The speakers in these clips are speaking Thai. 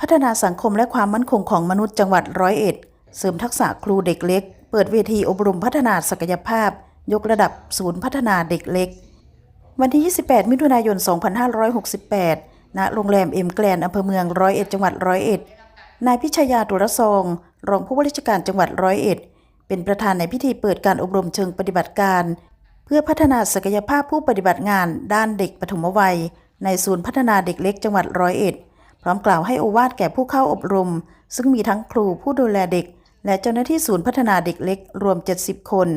พัฒนาสังคมและความมั่นคงของมนุษย์จังหวัดร้อยเอ็ด เสริมทักษะครูเด็กเล็ก เปิดเวทีอบรมพัฒนาศักยภาพ ยกระดับศูนย์พัฒนาเด็กเล็ก วันที่ 28 มิถุนายน 2568 ณ โรงแรมเอ็มแกลนอำเภอเมืองร้อยเอ็ดจังหวัดร้อยเอ็ด นายพิชยาตุรซอง รองผู้ว่าราชการจังหวัดร้อยเอ็ด เป็นประธานในพิธีเปิดการอบรมเชิงปฏิบัติการ เพื่อพัฒนาศักยภาพผู้ปฏิบัติงาน ด้านเด็กปฐมวัย ในศูนย์พัฒนาเด็กเล็กจังหวัดร้อยเอ็ด พร้อมกล่าวให้โอวาทแก่ผู้เข้าอบรม ซึ่งมีทั้งครูผู้ดูแลเด็ก และเจ้าหน้าที่ศูนย์พัฒนาเด็กเล็กรวม 70 คน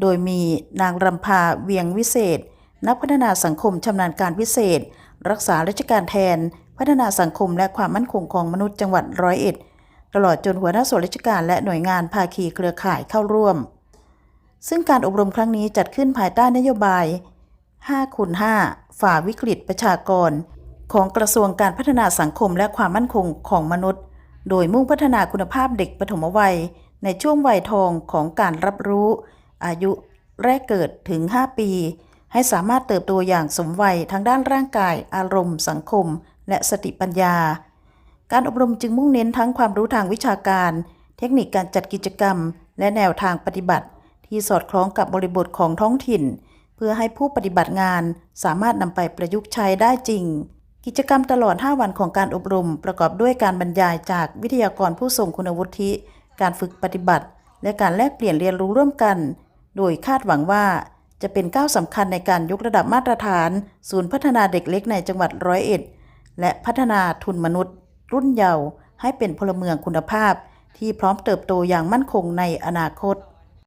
โดยมีนางรำพาเวียงวิเศษ นักพัฒนาสังคมชำนาญการพิเศษ รักษาราชการแทน พัฒนาสังคมและความมั่นคงของมนุษย์จังหวัดร้อยเอ็ดตลอดจนหัวหน้าส่วนราชการและหน่วยงานภาคีเครือข่ายเข้าร่วม ซึ่งการอบรมครั้งนี้จัดขึ้นภายใต้นโยบาย5คูณ5ฝ่าวิกฤตประชากร ของกระทรวงการพัฒนาสังคมและความมั่นคงของมนุษย์ โดยมุ่งพัฒนาคุณภาพเด็กปฐมวัย ในช่วงวัยทองของการรับรู้ อายุแรกเกิดถึง 5 ปี ให้สามารถเติบโตอย่างสมวัยทั้งด้านร่างกาย อารมณ์ สังคม และสติปัญญา การอบรมจึงมุ่งเน้นทั้งความรู้ทางวิชาการ เทคนิคการจัดกิจกรรม และแนวทางปฏิบัติ ที่สอดคล้องกับบริบทของท้องถิ่น เพื่อให้ผู้ปฏิบัติงานสามารถนำไปประยุกต์ใช้ได้จริง กิจกรรมตลอด 5 วันของการอบรม ประกอบด้วยการบรรยายจากวิทยากรผู้ทรงคุณวุฒิ การฝึกปฏิบัติ และการแลกเปลี่ยนเรียนรู้ร่วมกัน โดยคาดหวังว่า จะเป็นก้าวสำคัญในการยกระดับมาตรฐาน ศูนย์พัฒนาเด็กเล็กในจังหวัดร้อยเอ็ด และพัฒนาทุนมนุษย์ รุ่นเยาว์ให้เป็นพลเมืองคุณภาพ ที่พร้อมเติบโตอย่างมั่นคงในอนาคต